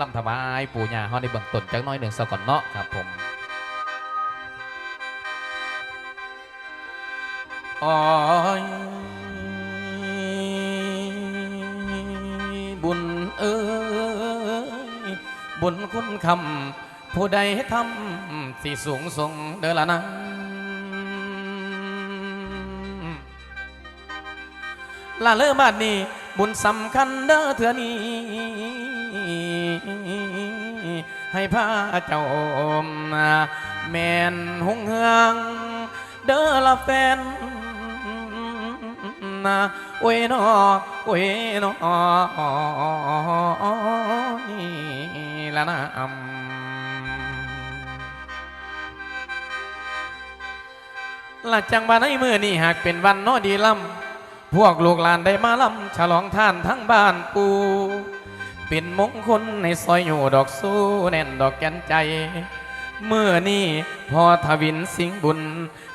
ลำถวายปู่ย่าเฮาในเบื้องต้นจักน้อยหนึ่งสก่อนเนาะครับผมอ้อยบุญเอ้ยบุญคุณคำผู้ใดทำสิสูงส่งเด้อละนะลาเลอบาดนี้ บุญสำคัญเด้อเถื่อนี้ ให้พระเจ้าแม่นหงเฮือง เด้อละแฟนนะโอ้ยนอโอ้ยนอนี่ละนะอำละจังบานในมือนี่หากเป็นวันนอดีลำ พวกลูกหลานได้มาลำฉลองท่านทั้งบ้านปูเป็นมงคลในซอยอยู่ดอกสู้แน่นดอกแก่นใจ เมื่อนี้พอทวินสิงบุญ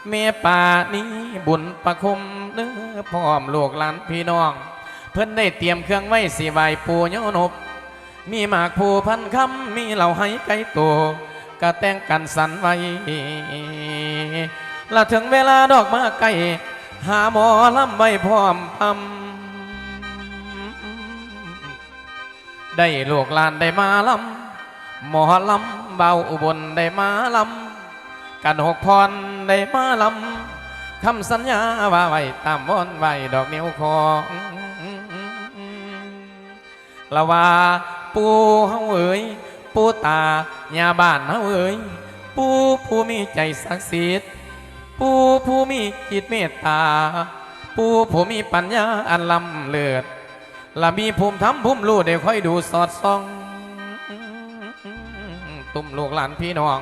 เมป่านี้บุญประคมเนื้อพร้อมลูกหลานพี่น้อง เพิ่นได้เตรียมเครื่องไว้สีใบายปูเยนบ มีหมากผูพันคำมีเหล่าให้ไก่โตกระแต่งกันสันไว้ละถึงเวลาดอกมาไก่ หาหมอลำไว้พร้อมพำได้ลูกลานได้มาลำหมอลำเบาอุบลได้มาลำกันหกพรได้มาลำคำสัญญาว่าไว้ตามวอนไว้ดอกนิ้วของละว่าปูเฮาเอ๋ยปูตายาบ้านเฮาเอ๋ยปูผู้มีใจศักดิ์สิทธิ์ ปูผู้มีจิตเมตตา ปูผู้มีปัญญาอันล้ำเลิศละมีภูมิทำภูมิรู้ได้ค่อยดูสอดส่อง ตุ่มลูกหลานพี่น้อง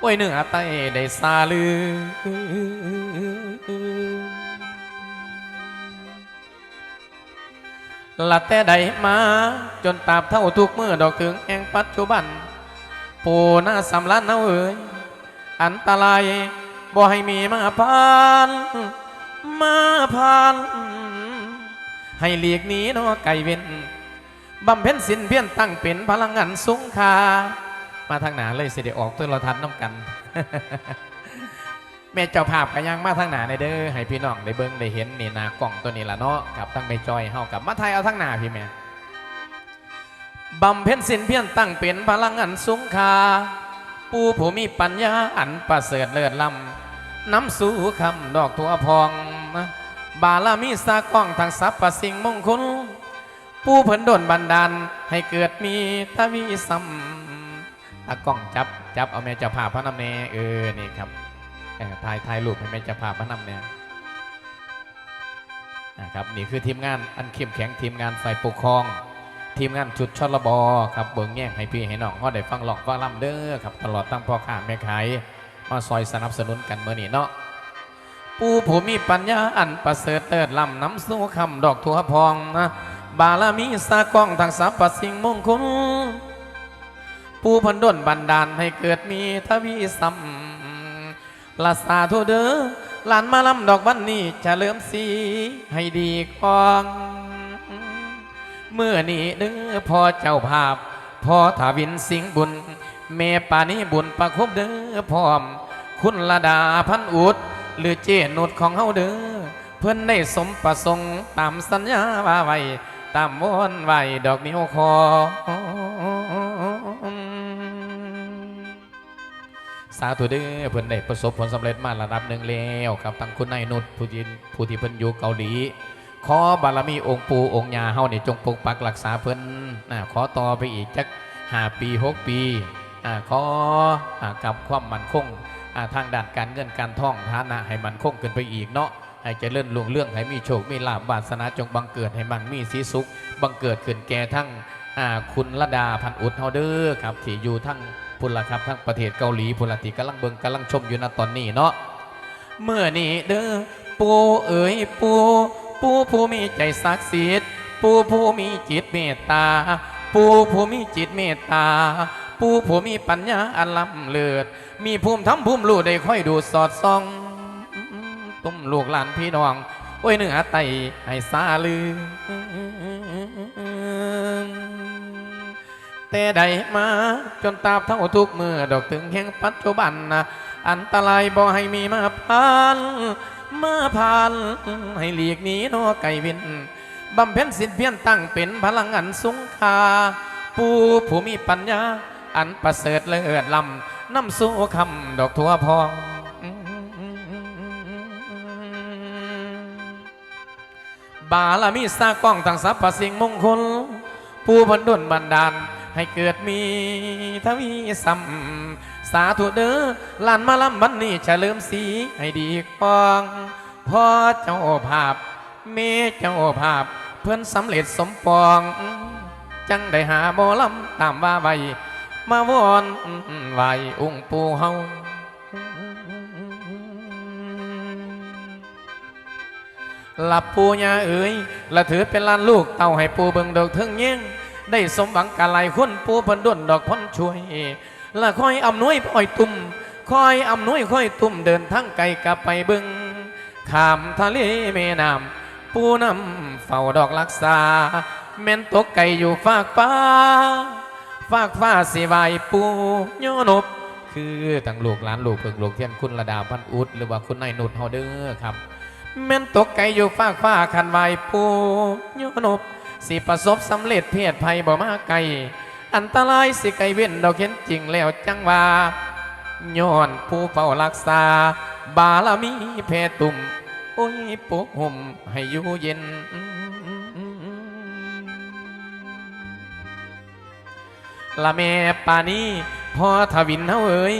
โอ้ยเนื้อไตได้ซาลือ ละแต่ใดมาจนตาบเท่าทุกมือดอกถึงแห่งปัจจุบัน ปูหน้าสำลันเอาเอ่ยอันตราย บ่ให้มีมาพานมาพาน ให้หลีกหนีนอไก่เว้นบำเพ็ญสินเพียรตั้งเป็นพลังงานสูงค่ามาทางหนาเลยเสิเดออกตัวเราทันน้ำกัน แม่เจ้าภาพกันยังมาทางหนาในเด้อให้พี่น้องได้เบิ้งได้เห็นนี่นากล่องตัวนี้ละเนาะกับทั้งแม่จอยเฮากับมาไทยเอาทางหนาพี่แม่บำเพ็ญสินเพียรตั้งเป็นพลังงานสูงค่าผู้ผู้มีปัญญาอันประเสริฐเลิศล้ำ น้ำสู่คำดอกตัวพอง บารมีสาก้องทางทรัพย์ประสิ่งมงคลผู้เพิ่นโดนบันดาลให้เกิดมีทวีสัมตากล้องจับจับเอาแม่จ้าภาพระนำแนเออนี่ครับถ่ายถ่ายรูปให้แม่จ้าภาพระนำแน่นะครับนี่คือทีมงานอันเข้มแข็งทีมงานฝ่ายปกครอง ทีมงานชุดชลบครับเบิ่งแง่งให้พี่ให้น้องก็ได้ฟังหลอกฟังลำเด้อครับตลอดตั้งพ่อข้าแม่ขาย มาซอยสนับสนุนกันเมื่อนี้เนาะผู้ผู้มีปัญญาอันประเสริฐเติดลำน้ำสู้คำดอกทั่วพองนะบารมีสากองทางสรรพสิ่งมงคลผู้พันดลบันดาลให้เกิดมีทวีสัมลาสาธุเด้อหลานมาลำดอกวันนี้จะเริ่มสีให้ดีกองเมื่อนี้เด้อพอเจ้าภาพพอถาวินสิงบุญ เมปานีบุญประคบเด้อพร้อม คุณระดาพันอุด หรือเจนุดของเฮาเด้อเพื่อนได้สมประสงค์ตามสัญญาว่าไว้ตามวนไว้ดอกนิ้วคอสาธุเด้อเพิ่นได้ประสบผลสำเร็จมาระดับหนึ่งแล้วครับทั้งคุณนายนุชผู้ที่ผู้ที่เพิ่นอยู่เกาหลี ขอบารมีองค์ปู่องค์ยาเฮานี่จงปกปักรักษาเพิ่นนะขอต่อไปอีกจักห้าปีหกปี ขออกับความมั่นคงทางด้านการเงินการท่องฐานะให้มันคงขึ้นไปอีกเนาะให้เจริญรุ่งเรื่องให้มีโชค มีลาภวาสนาจงบังเกิดให้มันมีสีสุข บังเกิดขึ้นแก่ทั้งคุณระดาพันอุดเฮาเด้อครับที่อยู่ทั้งพุ่นละครับทั้งประเทศเกาหลีพุ่นละที่กำลังเบิ่งกำลังชมอยู่ณตอนนี้เนาะเมื่อนี้เด้อปูเอ๋ยปูปูผู้มีใจศักดิ์สิทธิ์ปูผู้มีจิตเมตตา ปูผู้มีจิตเมตตา ปูผู้มีปัญญาอันล้ำเลิศมีภูมิทำภูมิรู้ได้ค่อยดูสอดส่อง ตุ้มลูกหลานพี่น้อง โอ้ยเนื้อไตให้ซาลือ แต่ใดมาจนตาบเท่าทุกมือดอกถึงแห่งปัจจุบันนะอันตรายบ่ให้มีมาผ่านมาผ่านให้หลีกหนีโนไก่วินบำเพ็ญสินเพียรตั้งเป็นพลังอันสูงคาผู้ผู้มีปัญญา อันประเสริฐเลิศลำน้ำสู่คำดอกทั่วพองบารมีสร้างกล้องทั้งสรรพสิ่งมงคล ผู้บันดุลบันดาลให้เกิดมีทวีสัมสาธุเด้อลานมาลำบันนี้เฉลิมสีให้ดีกองพ่อเจ้าภาพ เมเจ้าภาพ เพื่อนสำเร็จสมปอง จังได้หาโมลำตามว่าไว้ มาวอนไหวองค์ปู่เฮาหลับปูยาเอ๋ยละถือเป็นลานลูกเต่าให้ปูเบิงดอกเทิงเงี้ยงได้สมหวังกะไหลคนปูเพันด้วนดอกพ้นช่วย ละคอยอำนวยปล่อยตุ่มคอยอำนวยคอยตุ่มเดินทั้งไกลกลับไปเบิงข้ามทะเลแม่น้ำปูน้ำเฝ้าดอกลักษาแม่นตกไก่อยู่ฟากฟ้า ฟากฟ้าสิวายปูโยนบคือทั้งลูกหลานลูกเพิงลูกเทียนคุณระดาพันอุดหรือว่าคุณนายนุดเฮาเด้อครับแม่นตกไก่อยู่ฟากฟ้าคันไหวปูโยนบสิประสบสำเร็จเพศภัยบ่มาไกลอันตรายสิไกลเว้นดอกเห็นจริงแล้วจังว่าย้อนผู้เฝ้ารักษา บารมีเพตุ่มโอ้ยปกห่มให้อยู่เย็น ละแม่ป่านี้พ่อทวินเฮาเอ๋ย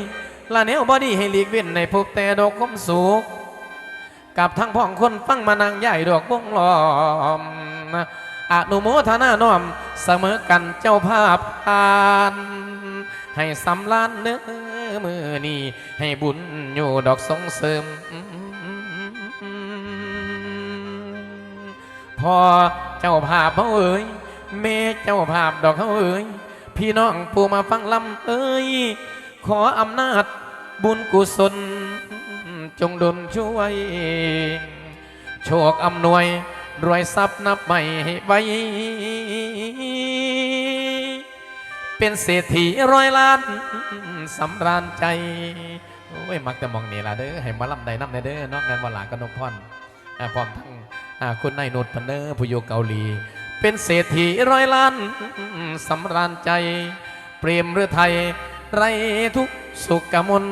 ละแนวบอดี้ให้หลีกเว้นในพวกแต่ดอกคมสุขกับทั้งพ้องคนฟังมานังใหญ่ดอกวงล้อมอนุโมทนาน้อมเสมอกันเจ้าภาพทานให้สำลานเนื้อมือนี้ให้บุญอยู่ดอกสงเสริมพอเจ้าภาพเขาเอ๋ยเมเจ้าภาพดอกเขาเอ๋ย พี่น้องผู้มาฟังลำเอ้ย ขออำนาจบุญกุศล จงดลช่วย โชคอำนวย รวยทรัพย์นับไม่ให้ไว้ เป็นเศรษฐีร้อยล้านสำราญใจ โอ้ย มักแต่มองนี่ละเด้อ ให้มาลำใดน้ำในเด้อนอกงานวันหลากันนกพรอ่าพร้อมทั้งคุณนายนุชพันเนอร์ผู้อยู่เกาหลี เป็นเศรษฐีร้อยล้านสำราญใจ เปรมหรือไทย ไรทุกสุขกมล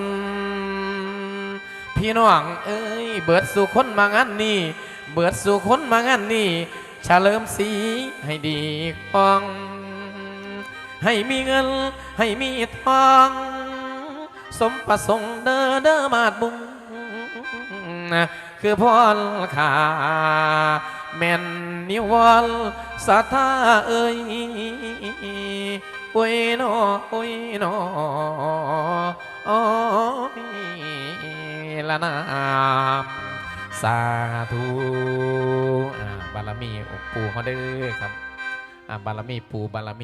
พี่น้องเอ้ยเบิดสู่คนมางานนี้เบิดสู่คนมางานนี้เฉลิมสีให้ดีกอง ให้มีเงินให้มีทองสมประสงค์เด้อเด้อมาดบุงนะคือพรขา แม่นนิวรณ์ศรัทธาเอ้ยโอ้ยนอโอ้ยนอโอ้ยละนามสาธุบารมีองค์ปู่เขาเด้อครับบารมีปู่บารมี